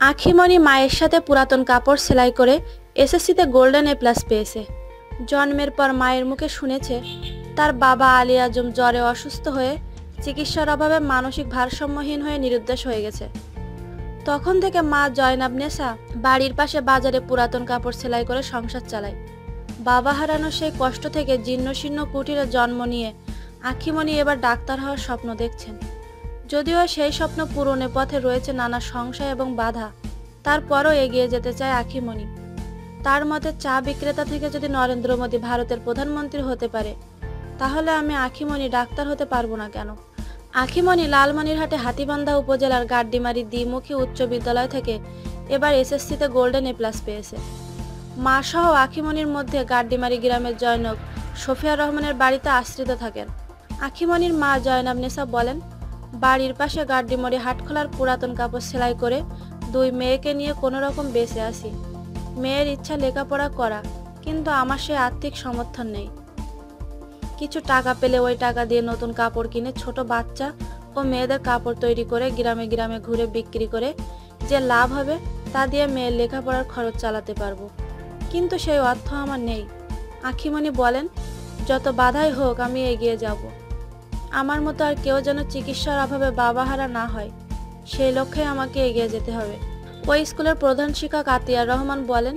আখিমণি মায়ের সাথে পুরাতন কাপড় সেলাই করে এসএসসিতে গোল্ডেন এ প্লাস পেয়েছে। জন্মের পর মায়ের মুখে শুনেছে, তার বাবা আলী আজম জ্বরে অসুস্থ হয়ে চিকিৎসার অভাবে মানসিক ভারসাম্যহীন হয়ে নিরুদ্দেশ হয়ে গেছে। তখন থেকে মা জয়নাব নেশা বাড়ির পাশে বাজারে পুরাতন কাপড় সেলাই করে সংসার চালায়। বাবা হারানো সেই কষ্ট থেকে জীর্ণশীর্ণ কুটিরে জন্ম নিয়ে আখিমণি এবার ডাক্তার হওয়ার স্বপ্ন দেখছেন। যদিও সেই স্বপ্ন পূরণের পথে রয়েছে নানা সংশয় এবং বাধা, তারপরও এগিয়ে যেতে চায় আখিমণি তার মতে, চা বিক্রেতা থেকে যদি নরেন্দ্র মোদী ভারতের প্রধানমন্ত্রী হতে পারে, তাহলে আমি আখিমণি ডাক্তার হতে পারব না কেন? আখিমণি লালমনিরহাটে হাতিবান্ধা উপজেলার গাড্ডিমারি দ্বিমুখী উচ্চ বিদ্যালয় থেকে এবার এসএসসিতে গোল্ডেন এ প্লাস পেয়েছে। মা সহ আখিমণির মধ্যে গাড্ডিমারি গ্রামের জয়নব সফিয়া রহমানের বাড়িতে আশ্রিত থাকেন। আখিমণির মা জয়নাব নেসা বলেন, বাড়ির পাশে গাড্ডিমরি হাটখোলার পুরাতন কাপড় সেলাই করে দুই মেয়েকে নিয়ে কোনো রকম বেঁচে আসি মেয়ের ইচ্ছা লেখাপড়া করা, কিন্তু আমার সে আর্থিক সমর্থন নেই। কিছু টাকা পেলে ওই টাকা দিয়ে নতুন কাপড় কিনে ছোট বাচ্চা ও মেয়েদের কাপড় তৈরি করে গ্রামে গ্রামে ঘুরে বিক্রি করে যে লাভ হবে, তা দিয়ে মেয়ের লেখাপড়ার খরচ চালাতে পারব। কিন্তু সেই অর্থ আমার নেই। আখিমণি বলেন, যত বাধাই হোক, আমি এগিয়ে যাব। আমার মতো আর কেউ যেন চিকিৎসার অভাবে বাবাহারা না হয়, সেই লক্ষ্যে আমাকে এগিয়ে যেতে হবে। ওই স্কুলের প্রধান শিক্ষক আতিয়ার রহমান বলেন,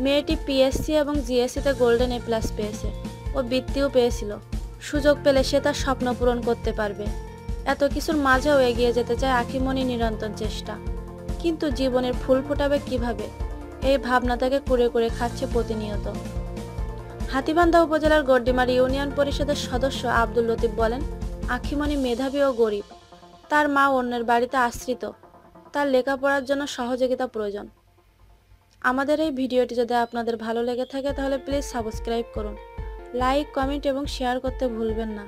মেয়েটি পিএসসি এবং জিএসসিতে গোল্ডেন এ প্লাস পেয়েছে ও বৃত্তিও পেয়েছিল। সুযোগ পেলে সে তার স্বপ্ন পূরণ করতে পারবে। এত কিছুর মাঝেও এগিয়ে যেতে চায় আখিমণি নিরন্তর চেষ্টা। কিন্তু জীবনের ফুল ফোটাবে কীভাবে? এই ভাবনা তাকে কুড়ে কুড়ে খাচ্ছে প্রতিনিয়ত। হাতিবান্ধা উপজেলার গড্ডিমারি ইউনিয়ন পরিষদের সদস্য আব্দুল লতিফ বলেন আখিমণি মেধাবী ও গরিব। তার মা অন্যের বাড়িতে আশ্রিত। তার লেখাপড়ার জন্য সহযোগিতা প্রয়োজন। আমাদের এই ভিডিওটি যদি আপনাদের ভালো লেগে থাকে তাহলে প্লিজ সাবস্ক্রাইব করুন, লাইক, কমেন্ট এবং শেয়ার করতে ভুলবেন না।